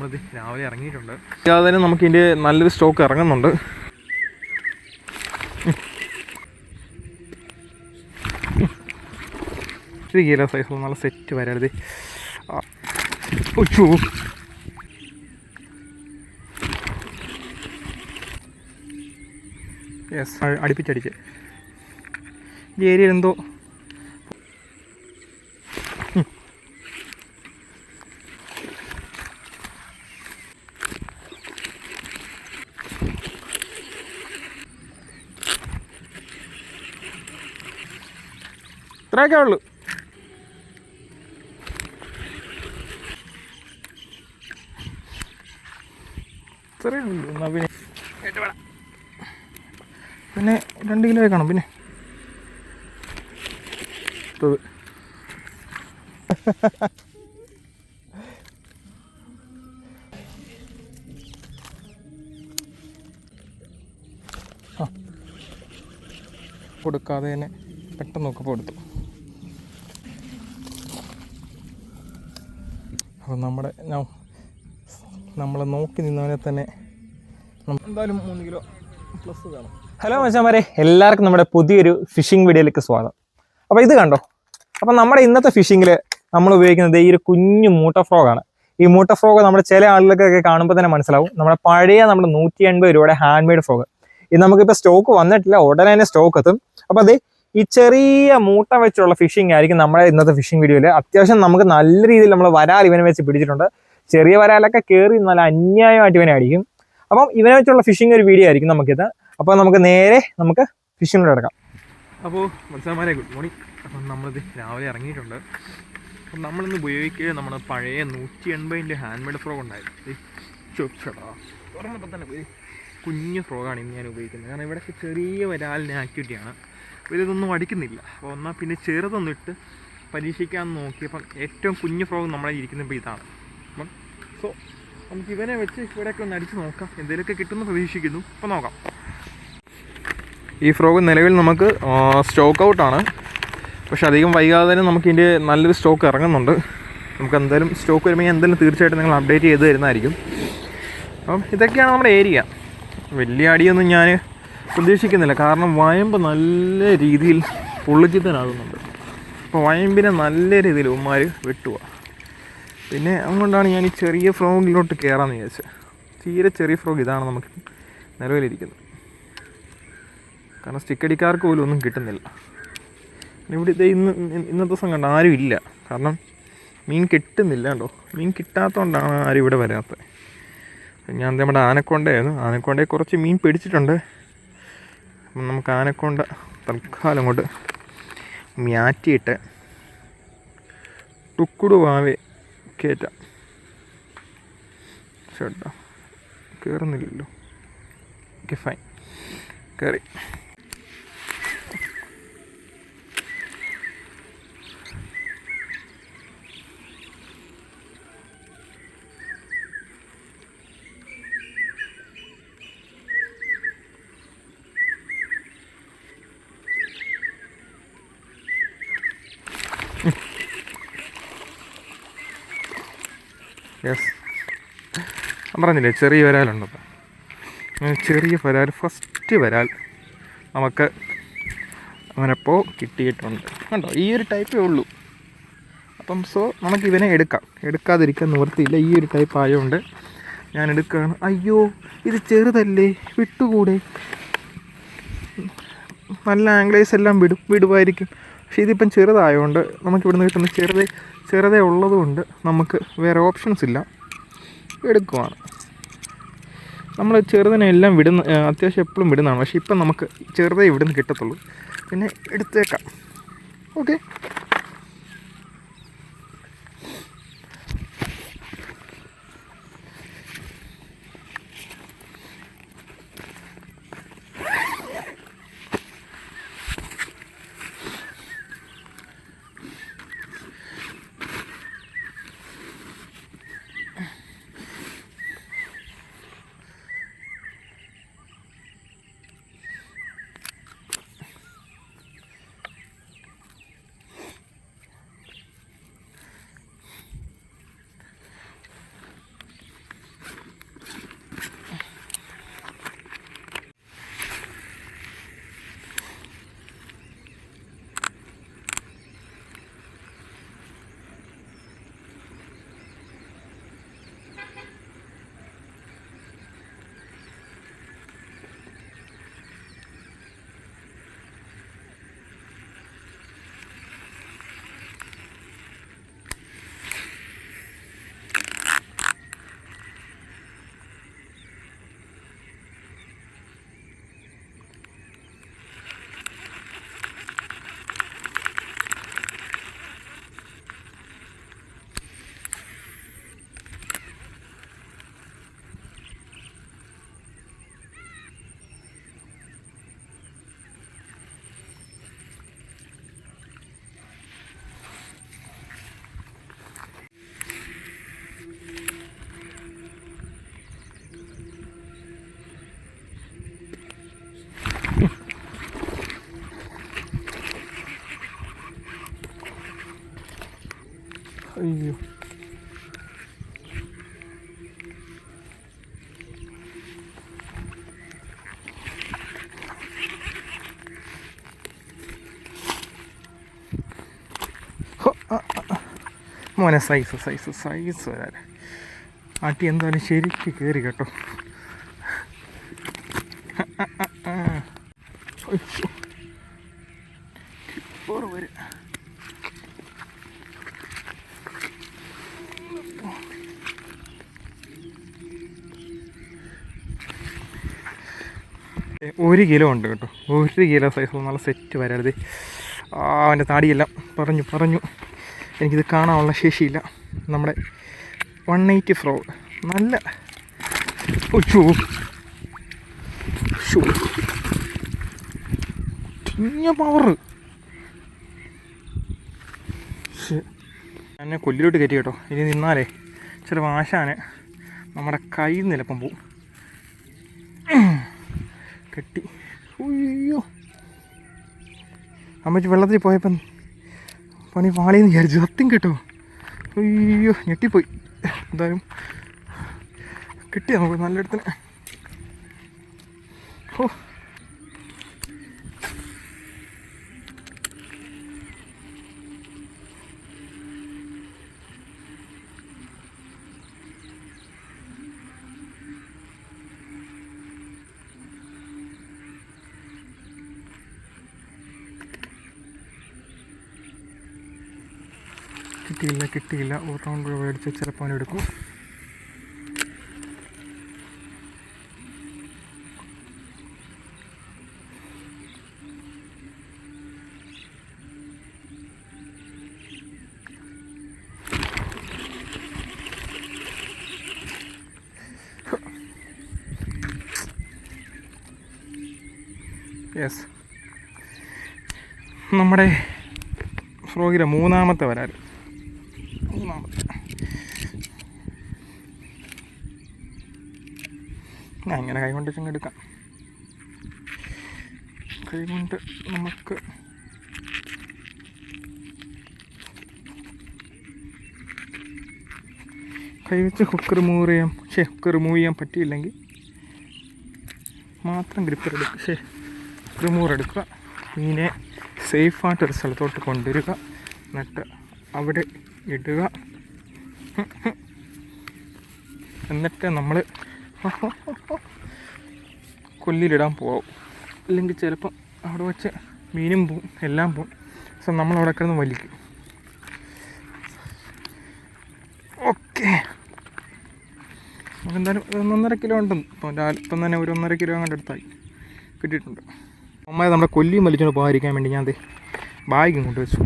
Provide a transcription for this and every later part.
നമ്മളിത് രാവിലെ ഇറങ്ങിയിട്ടുണ്ട്. അതിന് നമുക്ക് ഇതിന്റെ നല്ലൊരു സ്റ്റോക്ക് ഇറങ്ങുന്നുണ്ട്. ഇത് കിലോ സൈസ് നല്ല സെറ്റ് വരരുത് യെസ് അടുപ്പിച്ചടിച്ച്. ഈ ഏരിയയിൽ എന്തോ ഇത്രയൊക്കെ ഉള്ളു. പിന്നെ? രണ്ട് കിലോ കാണും പിന്നെ. കൊടുക്കാതെ തന്നെ പെട്ടെന്ന് നോക്കപ്പോൾ അപ്പോൾ നമ്മുടെ നമ്മൾ നോക്കി നിന്നവനെ തന്നെ എന്തായാലും മൂന്ന് കിലോ പ്ലസ് വേണം. ഹലോ മച്ചാമാരെ എല്ലാവർക്കും നമ്മുടെ പുതിയൊരു ഫിഷിംഗ് വീഡിയോയിലേക്ക് സ്വാഗതം. അപ്പോൾ ഇത് കണ്ടോ? അപ്പോൾ നമ്മുടെ ഇന്നത്തെ ഫിഷിങ്ങിൽ നമ്മൾ ഉപയോഗിക്കുന്നത് ഈ ഒരു കുഞ്ഞു മൂട്ട ഫ്രോഗാണ് ഈ മൂട്ട ഫ്രോഗ് നമ്മുടെ ചില ആളുകൾക്കൊക്കെ കാണുമ്പോൾ തന്നെ മനസ്സിലാവും. നമ്മുടെ പഴയ നമ്മുടെ നൂറ്റി എൺപത് രൂപയുടെ ഹാൻഡ് മെയ്ഡ് ഫ്രോഗ് ഇത് നമുക്കിപ്പോൾ സ്റ്റോക്ക് വന്നിട്ടില്ല. ഉടനെ തന്നെ സ്റ്റോക്ക് എത്തും. അപ്പോൾ അത് ഈ ചെറിയ മൂട്ട വെച്ചുള്ള ഫിഷിംഗ് ആയിരിക്കും നമ്മുടെ ഇന്നത്തെ ഫിഷിംഗ് വീഡിയോയിൽ അത്യാവശ്യം നമുക്ക് നല്ല രീതിയിൽ നമ്മൾ വരാൽ ഇവനെ വെച്ച് പിടിച്ചിട്ടുണ്ട്. ചെറിയ വരാലൊക്കെ കയറി നല്ല അന്യായമായിട്ട് ഇവനെ അടിക്കും. അപ്പം ഇവനെ വെച്ചുള്ള ഫിഷിംഗ് ഒരു വീഡിയോ ആയിരിക്കും നമുക്കിത്. അപ്പോൾ നമുക്ക് നേരെ നമുക്ക് ഫിഷിങ്ങിലൂടെ എടുക്കാം അപ്പോൾ മത്സ്യമാരെ ഗുഡ് മോർണിംഗ് അപ്പം നമ്മളിത് രാവിലെ ഇറങ്ങിയിട്ടുണ്ട്. അപ്പം നമ്മളിന്ന് ഉപയോഗിക്കുക നമ്മുടെ പഴയ നൂറ്റി എൺപതിന്റെ ഹാൻഡ് മെയ്ഡ് ഫ്രോഗ് ഉണ്ടായിരുന്നു. കുഞ്ഞു ഫ്രോഗാണ് ഇന്ന് ഞാൻ ഉപയോഗിക്കുന്നത്. കാരണം ഇവിടെ ചെറിയ വരാലിന്റെ ആക്ടിവിറ്റിയാണ് ഇതൊന്നും അടിക്കുന്നില്ല അപ്പോൾ എന്നാൽ പിന്നെ ചെറുതൊന്നിട്ട് പരീക്ഷിക്കാൻ നോക്കിയപ്പം ഏറ്റവും കുഞ്ഞു ഫ്രോഗ് നമ്മളെ ഇരിക്കുന്ന ഇപ്പോൾ ഇതാണ്. അപ്പം സോ നമുക്ക് ഇവനെ വെച്ച് ഇവിടെയൊക്കെ ഒന്ന് അടിച്ച് നോക്കാം. എന്തെങ്കിലുമൊക്കെ കിട്ടുമെന്ന് പ്രതീക്ഷിക്കുന്നു. അപ്പോൾ നോക്കാം. ഈ ഫ്രോഗ് നിലവിൽ നമുക്ക് സ്റ്റോക്ക് ഔട്ടാണ് പക്ഷെ അധികം വൈകാതെ തന്നെ നമുക്ക് ഇതിന്റെ നല്ലൊരു സ്റ്റോക്ക് ഇറങ്ങുന്നുണ്ട്. നമുക്ക് എന്തായാലും സ്റ്റോക്ക് വരുമ്പോൾ ഞാൻ എന്തായാലും തീർച്ചയായിട്ടും നിങ്ങൾ അപ്ഡേറ്റ് ചെയ്ത് തരുന്നതായിരിക്കും. അപ്പം ഇതൊക്കെയാണ് നമ്മുടെ ഏരിയ വലിയ അടിയൊന്നും ഞാൻ പ്രതീക്ഷിക്കുന്നില്ല. കാരണം വയമ്പ് നല്ല രീതിയിൽ പൊള്ളിച്ചിത്തനാകുന്നുണ്ട് അപ്പോൾ വയമ്പിനെ നല്ല രീതിയിൽ ഉമ്മാർ വെട്ടുക. പിന്നെ അതുകൊണ്ടാണ് ഞാൻ ഈ ചെറിയ ഫ്രോഗിലോട്ട് കയറാമെന്ന് വിചാരിച്ചത് തീരെ ചെറിയ ഫ്രോഗ് ഇതാണ് നമുക്ക് നിലവിലിരിക്കുന്നത്. കാരണം സ്റ്റിക്ക് അടിക്കാർക്ക് പോലും ഒന്നും കിട്ടുന്നില്ല. ഇവിടെ ഇന്ന് ഇന്നത്തെ ദിവസം കണ്ട ആരും ഇല്ല. കാരണം മീൻ കിട്ടുന്നില്ല കേട്ടോ. മീൻ കിട്ടാത്തതുകൊണ്ടാണ് ആരും ഇവിടെ വരാത്തത്. ഞാൻ നമ്മുടെ ആനക്കൊണ്ടയായിരുന്നു. ആനക്കൊണ്ടയെ കുറച്ച് മീൻ പിടിച്ചിട്ടുണ്ട്. നമുക്ക് ആനക്കൊണ്ട തൽക്കാലം കൊണ്ട് മ്യാറ്റിയിട്ട് ടുക്കുടു വാവെ കയറ്റാം ചേട്ടാ കയറുന്നില്ലല്ലോ ഓക്കെ ഫൈൻ കയറി യെസ് ഞാൻ പറഞ്ഞില്ലേ ചെറിയ വരാലുണ്ടപ്പോൾ അങ്ങനെ ചെറിയ വരാൽ ഫസ്റ്റ് വരാൽ നമുക്ക് അവനപ്പോൾ കിട്ടിയിട്ടുണ്ട്. കണ്ടോ? ഈ ഒരു ടൈപ്പേ ഉള്ളൂ. അപ്പം സോ നമുക്ക് ഇവനെ എടുക്കാം. എടുക്കാതിരിക്കാൻ നിവൃത്തിയില്ല. ഈ ഒരു ടൈപ്പ് ആയതുകൊണ്ട് ഞാൻ എടുക്കുകയാണ്. അയ്യോ ഇത് ചെറുതല്ലേ? വിട്ടുകൂടെ? നല്ല ആംഗ്ലേസ് എല്ലാം വിടും വിടുമായിരിക്കും. പക്ഷേ ഇതിപ്പം ചെറുതായതുകൊണ്ട് നമുക്കിവിടുന്ന് കിട്ടുന്ന ചെറുതേ ചെറുതേ ഉള്ളതുകൊണ്ട് നമുക്ക് വേറെ ഓപ്ഷൻസ് ഇല്ല. എടുക്കുവാണ്. നമ്മൾ ചെറുതിനെ എല്ലാം വിടുന്ന അത്യാവശ്യം എപ്പോഴും വിടുന്നതാണ്. പക്ഷേ ഇപ്പം നമുക്ക് ചെറുതേ ഇവിടുന്ന് കിട്ടത്തുള്ളൂ. പിന്നെ എടുത്തേക്കാം. ഓക്കെ? ആ. മോനെ സൈസ് സൈസ് സൈസ് വരാൻ. ആട്ടി എന്തായാലും ശരിക്ക് കയറി കേട്ടോ. ഓർ വരെ. ഒരു കിലോ ഉണ്ട് കേട്ടോ. ഒരു കിലോ സൈസ് നല്ല സെറ്റ് വരരുത് അവന്റെ താടിയെല്ലാം പറഞ്ഞു പറഞ്ഞു. എനിക്കിത് കാണാനുള്ള ശേഷിയില്ല. നമ്മുടെ വൺ എയ്റ്റി ഫ്രോ നല്ല പവർ എന്നെ കൊല്ലിലോട്ട് കയറ്റി കേട്ടോ. ഇനി നിന്നാലേ. ചില വാശാന് നമ്മുടെ കൈ നിലപ്പം പോവും. കെട്ടി. അയ്യോ. അമ്മച്ചി വെള്ളത്തിൽ പോയപ്പം പണി പാളിയെന്ന് വിചാരിച്ചു. സത്യം കേട്ടോ. അയ്യോ ഞെട്ടിപ്പോയി. എന്തായാലും കിട്ടി നമുക്ക് നല്ലിടത്തിന് ഓ. കിട്ടിയില്ല കിട്ടിയില്ല. റൗണ്ട് മേടിച്ച് ചിലപ്പോൾ അവൻ എടുക്കും. യെസ് നമ്മുടെ ഫ്രോഗിലെ മൂന്നാമത്തെ വരാൽ മൂന്നാമത്തെ ഇങ്ങനെ കൈകൊണ്ട് ചെങ്ങ് എടുക്കാം. കൈകൊണ്ട് നമുക്ക് കൈവച്ച് ഹുക്ക് റിമൂവ് ചെയ്യാം. പക്ഷേ ഹുക്ക് റിമൂവ് ചെയ്യാൻ പറ്റിയില്ലെങ്കിൽ മാത്രം ഗ്രിപ്പർ എടുക്കുക. ശേ റിമൂവർ എടുക്കുക. മീനെ സേഫായിട്ടൊരു സ്ഥലത്തോട്ട് കൊണ്ടുവരിക. എന്നിട്ട് അവിടെ ഇടുക. എന്നിട്ട് നമ്മൾ കൊല്ലിലിടാൻ പോവും. അല്ലെങ്കിൽ ചിലപ്പം അവിടെ വെച്ച് മീനും പോവും എല്ലാം പോവും. സോ നമ്മൾ അവിടെ കിടന്ന് വലിക്കും. ഓക്കെ. എന്തായാലും ഒന്നൊന്നര കിലോ ഉണ്ട് ഇപ്പം ഇപ്പം തന്നെ ഒരു ഒന്നര കിലോ അങ്ങോട്ട് എടുത്തായി കിട്ടിയിട്ടുണ്ട്. അമ്മ നമ്മുടെ കൊല്ലിയും വലിച്ചുകൊണ്ട് പോകാതിരിക്കാൻ വേണ്ടി ഞാൻ ദേ ബാഗും കൊണ്ടുവച്ചു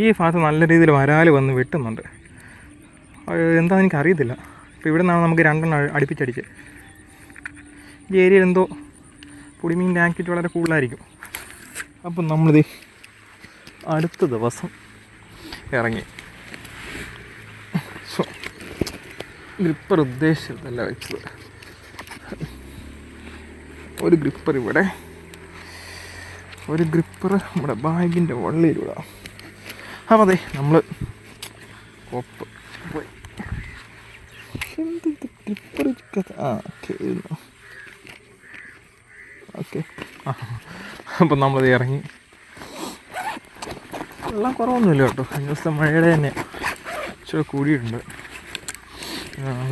ഈ ഭാഗത്ത് നല്ല രീതിയിൽ വരാൽ വന്ന് വെട്ടുന്നുണ്ട്. അത് എന്താണെന്ന് എനിക്ക് ഇപ്പോൾ ഇവിടെ നിന്നാണ് നമുക്ക് രണ്ടെണ്ണം അടുപ്പിച്ചടിച്ച് ഈ ഏരിയയിൽ എന്തോ പുളിമീന്റെ ആക്ടിവിറ്റി വളരെ കൂടുതലായിരിക്കും. അപ്പം നമ്മളിത് അടുത്ത ദിവസം ഇറങ്ങി. സോ ഗ്രിപ്പർ ഉദ്ദേശിച്ചതല്ല വെച്ചത്. ഒരു ഗ്രിപ്പർ ഇവിടെ ഒരു ഗ്രിപ്പർ നമ്മുടെ ബാഗിന്റെ വള്ളിയിലൂടെ. അപ്പം അതെ നമ്മൾ കൊപ്പ് പോയി. എന്ത് ഗ്രിപ്പർ ആ ഓക്കെ ഇരുന്നു. ഓക്കെ. അപ്പം നമ്മളത് ഇറങ്ങി. എല്ലാം കുറവൊന്നുമില്ല കേട്ടോ. കഴിഞ്ഞ ദിവസത്തെ മഴയുടെ തന്നെ ഇച്ചിരി കൂടിയിട്ടുണ്ട്.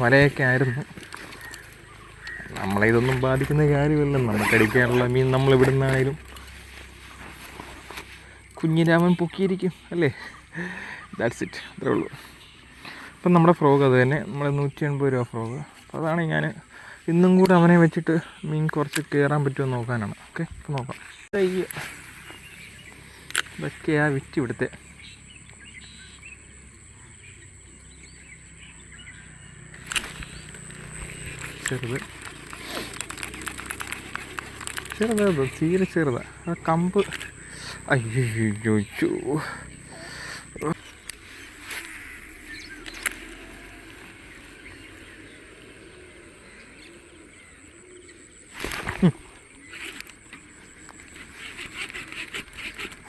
വലയൊക്കെ ആയിരുന്നു. നമ്മളെ ഇതൊന്നും ബാധിക്കുന്ന കാര്യമില്ല. നമുക്ക് അടിക്കാനുള്ള മീൻ നമ്മൾ ഇവിടെ നിന്നാണേലും കുഞ്ഞിരാമൻ പൊക്കിയിരിക്കും അല്ലേ? ദാറ്റ്സ് ഇറ്റ് അത്രേ ഉള്ളൂ. അപ്പം നമ്മുടെ ഫ്രോഗ് അത് തന്നെ. നമ്മൾ നൂറ്റി എൺപത് രൂപ ഫ്രോഗ്. അപ്പോൾ അതാണ് ഞാൻ ഇന്നും കൂടെ അവനെ വെച്ചിട്ട് മീൻ കുറച്ച് കയറാൻ പറ്റുമോ നോക്കാനാണ്. ഓക്കെ അപ്പം നോക്കാം. ഇതൊക്കെയാ വിറ്റ് ഇവിടുത്തെ. ചെറുത്. ചെറുതാ തീരെ ചെറുതാ. ആ കമ്പ്. അയ്യോ.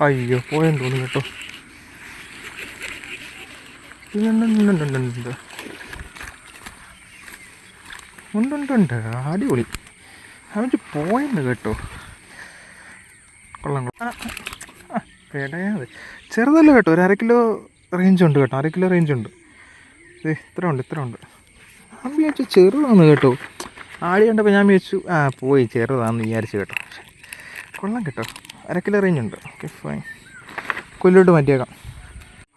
അയ്യോ പോയെന്ന് തോന്നുന്നു കേട്ടോ. ഉണ്ടുണ്ടുണ്ട് അടിപൊളി. അവന് പോയെന്ന് കേട്ടോ. കൊള്ളാം കൊള്ളാം. പേടയാതെ. ചെറുതല്ല കേട്ടോ ഒരു അര കിലോ റേഞ്ച് ഉണ്ട് കേട്ടോ അര കിലോ റേഞ്ച് ഉണ്ട്. ഇത്ര ഉണ്ട് ഇത്ര ഉണ്ട്. ഞാൻ വിചാരിച്ചു ചെറുതാന്ന് കേട്ടോ. ആടി കണ്ടപ്പോൾ ഞാൻ വിചാരിച്ചു ആ പോയി ചെറുതാന്ന് വിചാരിച്ചു കേട്ടോ. കൊള്ളാം കേട്ടോ. അര കിലോ റേഞ്ച് ഉണ്ട്. ഓക്കെ ഫൈൻ കൊല്ലോട്ട് മാറ്റിയേക്കാം.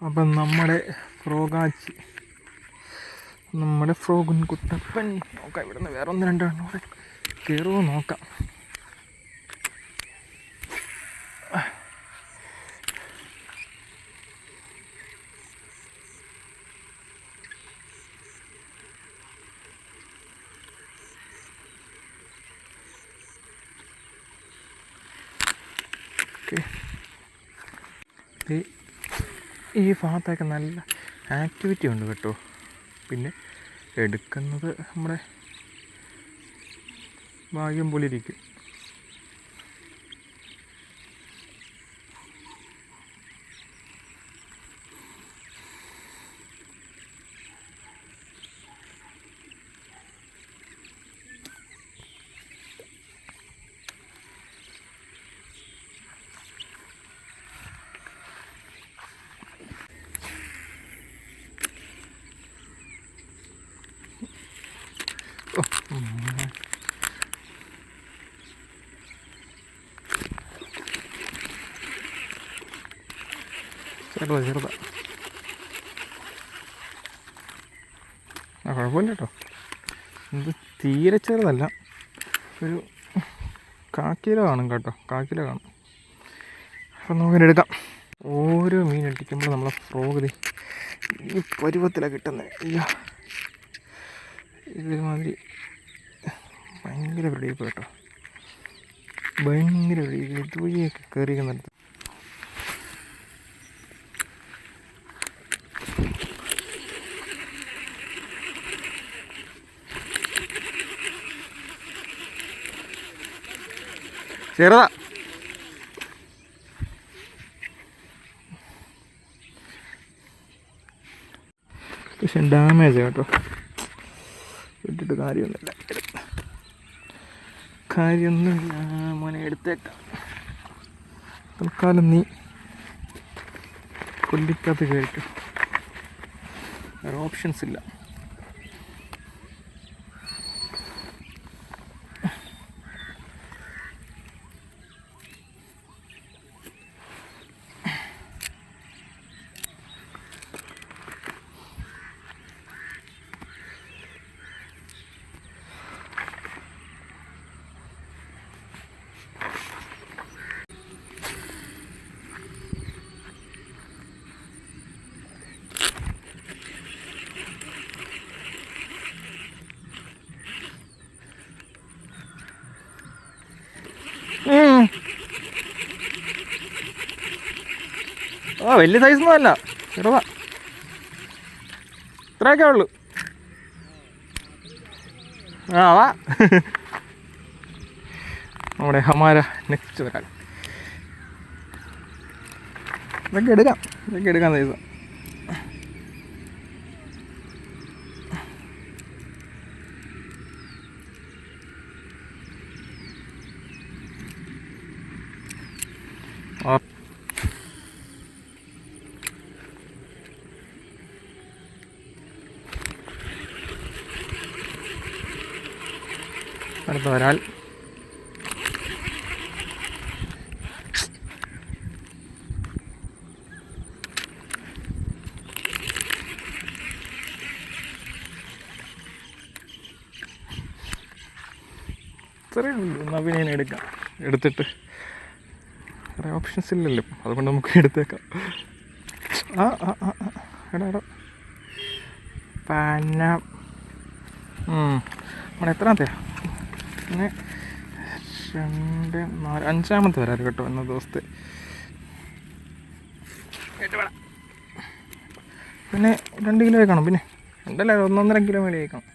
അപ്പം നമ്മുടെ ഫ്രോഗാച്ചി നമ്മുടെ ഫ്രോഗുൻ കുട്ടപ്പൻ നോക്കാം ഇവിടുന്ന് വേറെ ഒന്ന് രണ്ടെണ്ണം കൂടെ കയറുമോ നോക്കാം ഓക്കെ ഈ- ഭാഗത്തൊക്കെ നല്ല ആക്ടിവിറ്റി ഉണ്ട് കേട്ടോ. പിന്നെ എടുക്കുന്നത് നമ്മുടെ ഭാഗ്യം പോലെ ഇരിക്കും. ചെറുതാ ചെറുതാ. ആ കുഴപ്പമില്ല കേട്ടോ. ഇത് തീരെ ചെറുതല്ല. ഒരു കാക്കില കാണും കേട്ടോ. കാക്കില കാണും. അപ്പം നമുക്ക് എടുക്കാം. ഓരോ മീൻ അടിക്കുമ്പോൾ നമ്മളെ ഫ്രോഗ് ദേ ഈ പരുവത്തിലാണ് കിട്ടുന്നത് അയ്യോ. ഇതൊരുമാതിരി ഭയങ്കര വെടിയിപ്പ് കേട്ടോ. ഭയങ്കര വെടിയിപ്പ് ഇതുവഴിയൊക്കെ കയറിക്കുന്നിടത്ത് ചെറുതാ പക്ഷെ ഡാമേജ് കേട്ടോ. വിട്ടിട്ട് കാര്യമൊന്നുമില്ല. കാര്യമൊന്നുമില്ല. മോനെ എടുത്തേക്കാം. തൽക്കാലം നീ കൊല്ലിക്കകത്ത് കയറിക്കും. വേറെ ഓപ്ഷൻസ് ഇല്ല. ആ വലിയ സൈസൊന്നും അല്ല. ചെറുതാ. ഇത്രയൊക്കെ ഉള്ളു. ആ വാ. നമ്മുടെ ഹമാര നെക്സ്റ്റ് വരാൻ ഇതൊക്കെ എടുക്കാം. ഇതൊക്കെ എടുക്കാം സൈസ് ആ അടുത്ത വരാൽ ഇത്രയേ ഞാൻ എടുക്കാം. എടുത്തിട്ട് കുറെ ഓപ്ഷൻസ് ഇല്ലല്ലോ. അതുകൊണ്ട് നമുക്ക് എടുത്തേക്കാം. ആ ആ ആ. എടാ എടാ. പന നമ്മൾ പിന്നെ രണ്ട് നാല് അഞ്ചാമത്തെ വരാറ് കേട്ടോ എന്ന ദിവസത്തെ. പിന്നെ രണ്ട് കിലോ കാണും പിന്നെ രണ്ടല്ല ഒന്നൊന്നര കിലോ മേലെ കാണും.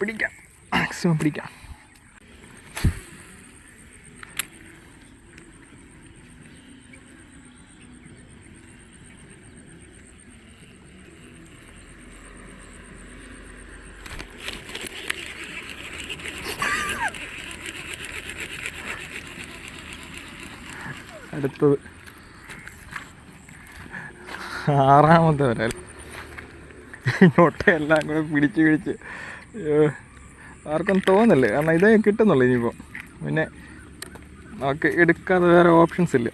പിടിക്കാം മാക്സിമം പിടിക്കാം. അടുത്തത് ആറാമത്തെ വരാൽ ഇങ്ങോട്ടെല്ലാം കൂടെ പിടിച്ച് പിടിച്ച്. ആർക്കും തോന്നില്ല കാരണം ഇതേ കിട്ടുന്നുള്ളൂ ഇനിയിപ്പോൾ പിന്നെ നമുക്ക് എടുക്കാതെ വേറെ ഓപ്ഷൻസ് ഇല്ല.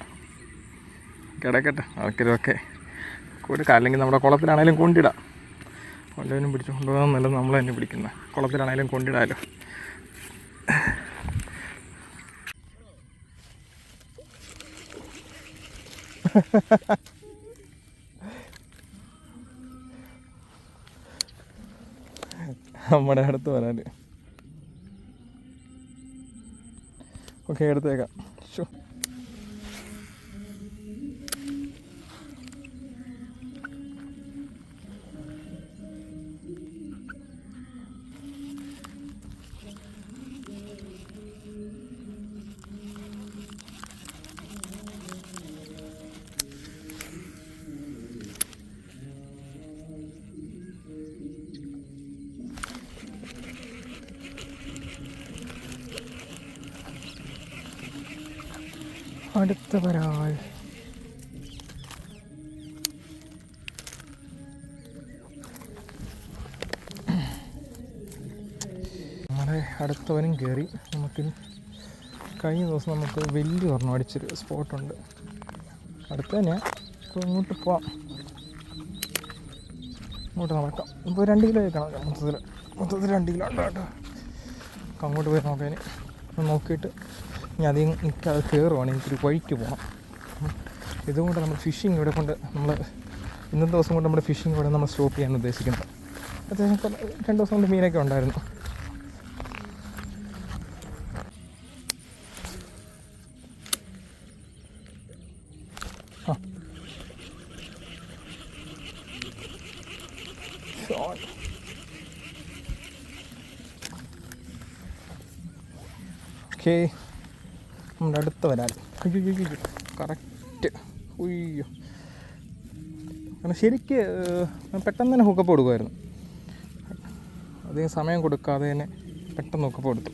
കിടക്കട്ടെ ആൾക്കാരൊക്കെ കൊടുക്കാം. അല്ലെങ്കിൽ നമ്മുടെ കുളത്തിലാണേലും കൊണ്ടിടാം. കൊണ്ടുവരും പിടിച്ചു കൊണ്ടുപോകാൻ നല്ലത് നമ്മൾ തന്നെ പിടിക്കുന്ന. കുളത്തിലാണേലും കൊണ്ടിടാമല്ലോ നമ്മുടെ അടുത്ത് വരാൻ. ഓക്കെ എടുത്തേക്കാം. നമ്മുടെ അടുത്തവനും കയറി. നമുക്ക് കഴിഞ്ഞ ദിവസം നമുക്ക് വലിയ ഒരെണ്ണം അടിച്ചൊരു സ്പോട്ടുണ്ട്. അടുത്ത് അപ്പോൾ ഇങ്ങോട്ട് പോവാം. ഇങ്ങോട്ട് നടക്കാം. ഇപ്പോൾ രണ്ട് കിലോ ആയിക്കണം മൊത്തത്തിൽ മൊത്തത്തിൽ രണ്ട് കിലോ ഉണ്ട് കേട്ടോ. അങ്ങോട്ട് പോയി നോക്കാൻ നോക്കിയിട്ട് ഇനി അധികം അത് കയറുവാണ് എനിക്കൊരു വഴിക്ക് പോകണം ഇതുകൊണ്ട് നമ്മൾ ഫിഷിംഗ് ഇവിടെ കൊണ്ട് നമ്മൾ ഇന്നത്തെ ദിവസം കൊണ്ട് നമ്മുടെ ഫിഷിംഗ് ഇവിടെ നമ്മൾ സ്റ്റോപ്പ് ചെയ്യാൻ ഉദ്ദേശിക്കുന്നത്. അത്യാവശ്യം രണ്ട് ദിവസം കൊണ്ട് മീനൊക്കെ ഉണ്ടായിരുന്നു. ഷോൺ. ഓക്കേ നമ്മുടെ അടുത്ത വരാൽ അയ്യോ കറക്റ്റ് ഉയ്യോ. കാരണം ശരിക്ക് പെട്ടെന്ന് തന്നെ ഹുക്കപ്പ് കൊടുക്കുമായിരുന്നു. അധികം സമയം കൊടുക്കാതെ തന്നെ പെട്ടെന്ന് ഹുക്കപ്പ് കൊടുത്തു.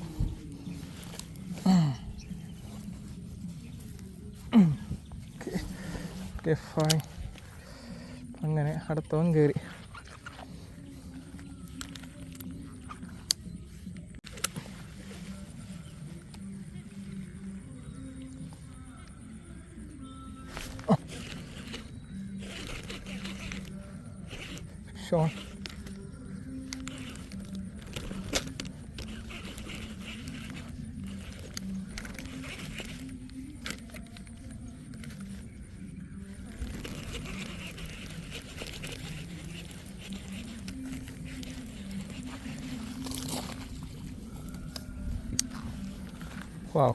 ഓക്കെ ഫൈൻ അങ്ങനെ അടുത്തവൻ കയറി ഷോൺ വാവ്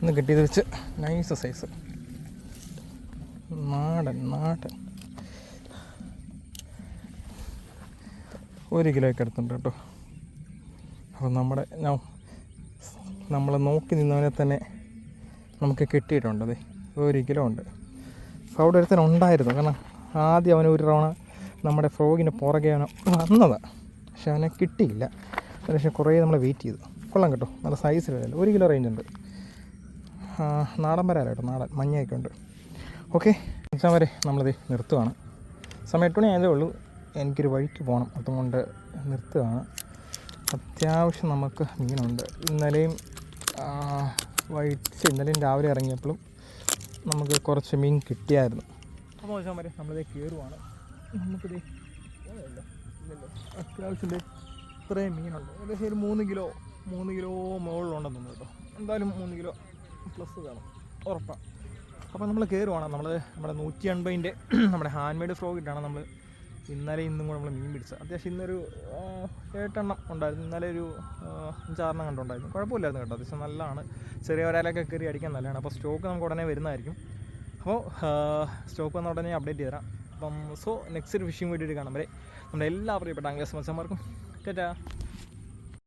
ഇന്ന് കിട്ടിയത് വെച്ച് നൈസ് സൈസ് നാടൻ നാടൻ. ഒരു കിലോയ്ക്ക് എടുത്തുണ്ട് കേട്ടോ. അപ്പോൾ നമ്മുടെ നമ്മൾ നോക്കി നിന്നവനെ തന്നെ നമുക്ക് കിട്ടിയിട്ടുണ്ട് അതെ. ഒരു കിലോ ഉണ്ട്. അപ്പോൾ അവിടെ ഒരുത്തൻ ഉണ്ടായിരുന്നു. കാരണം ആദ്യം അവന് ഒരു തവണ നമ്മുടെ ഫ്രോഗിന് പുറകെ അവന് വന്നതാണ് പക്ഷെ അവനെ കിട്ടിയില്ല. പക്ഷേ കുറേ നമ്മൾ വെയിറ്റ് ചെയ്തു. കൊള്ളാം കേട്ടോ. നല്ല സൈസിൽ വരല്ലോ ഒരു കിലോ റേഞ്ച് ഉണ്ട്. നാടൻ വരാലോ കേട്ടോ. നാടൻ. മഞ്ഞയൊക്കെ ഉണ്ട്. ഓക്കെ. എക്സാം വരെ നമ്മളിത് നിർത്തുവാണ്. സമയം എട്ട് ആയതേ ഉള്ളൂ. എനിക്കൊരു വഴിക്ക് പോകണം. അതുകൊണ്ട് നിർത്തുകയാണ്. അത്യാവശ്യം നമുക്ക് മീനുണ്ട്. ഇന്നലെയും വൈറ്റ് ഇന്നലെയും രാവിലെ ഇറങ്ങിയപ്പോഴും നമുക്ക് കുറച്ച് മീൻ കിട്ടിയായിരുന്നു. നമ്മളിത് കയറുവാണ് നമുക്കിത് ഇല്ലല്ലോ. അത്യാവശ്യം ഇത്രയും മീനുണ്ട്. ഏകദേശം ഒരു മൂന്ന് കിലോ മൂന്ന് കിലോ മുകളിലുണ്ടെന്ന് തോന്നുന്നു കേട്ടോ. എന്തായാലും മൂന്ന് കിലോ പ്ലസ് വേണം. ഉറപ്പാണ് അപ്പോൾ നമ്മൾ കയറുവാണ് നമ്മൾ നമ്മുടെ നൂറ്റി എൺപതിന്റെ നമ്മുടെ ഹാൻഡ് മെയ്ഡ് ഫ്രോഗിട്ടാണ് നമ്മൾ ഇന്നലെ ഇന്നും കൂടെ നമ്മൾ മീൻ പിടിച്ചത്. അത്യാവശ്യം ഇന്നൊരു ഏട്ടെണ്ണം ഉണ്ടായിരുന്നു. ഇന്നലെ ഒരു അഞ്ചാറെണ്ണം കണ്ടുണ്ടായിരുന്നു. കുഴപ്പമില്ലായിരുന്നു കേട്ടോ. അത്യാവശ്യം നല്ലതാണ്. ചെറിയ ഒരാളൊക്കെ കയറി അടിക്കാൻ നല്ലതാണ്. അപ്പോൾ സ്റ്റോക്ക് നമുക്ക് ഉടനെ വരുന്നതായിരിക്കും. അപ്പോൾ സ്റ്റോക്ക് വന്ന ഉടനെ അപ്ഡേറ്റ് ചെയ്തരാം അപ്പം സോ നെക്സ്റ്റ് ഒരു ഫിഷിംഗ് വീഡിയോ വരെ. നമ്മുടെ എല്ലാ പ്രിയപ്പെട്ട അംഗസ് മത്സ്യന്മാർക്കും ടാറ്റാ.